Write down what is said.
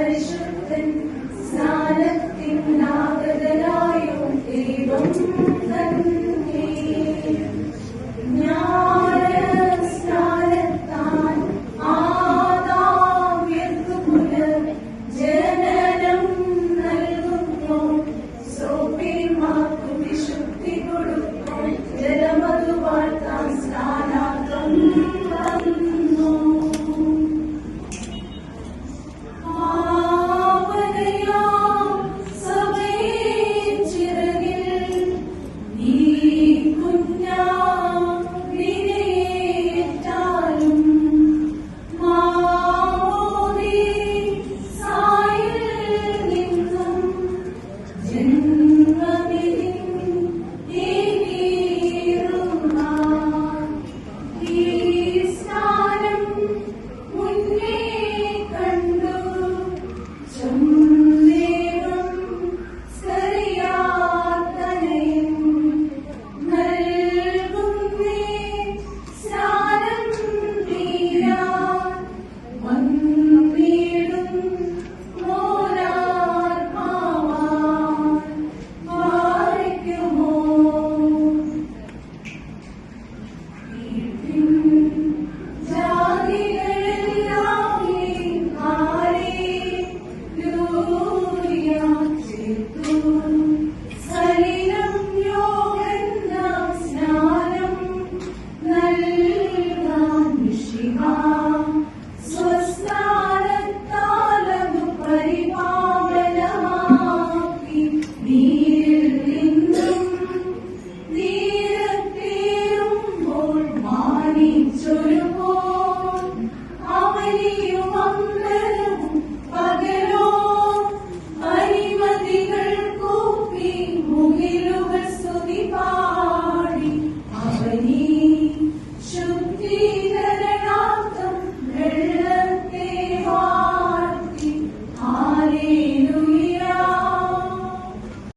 പരിശുദ്ധൻ സ്നാനത്തിൻ നാഗതനായും ദൈവം തന്നെ. ജ്ഞാനസ്നാനത്താൽ ആദാമ്യർക്കു പുനർ ജനനം നൽകുന്നു. സോപ്പിമാർക്കു വിശുദ്ധി കൊടുക്കും ജലമതു വാഴ്ത്താൻ Hallelujah.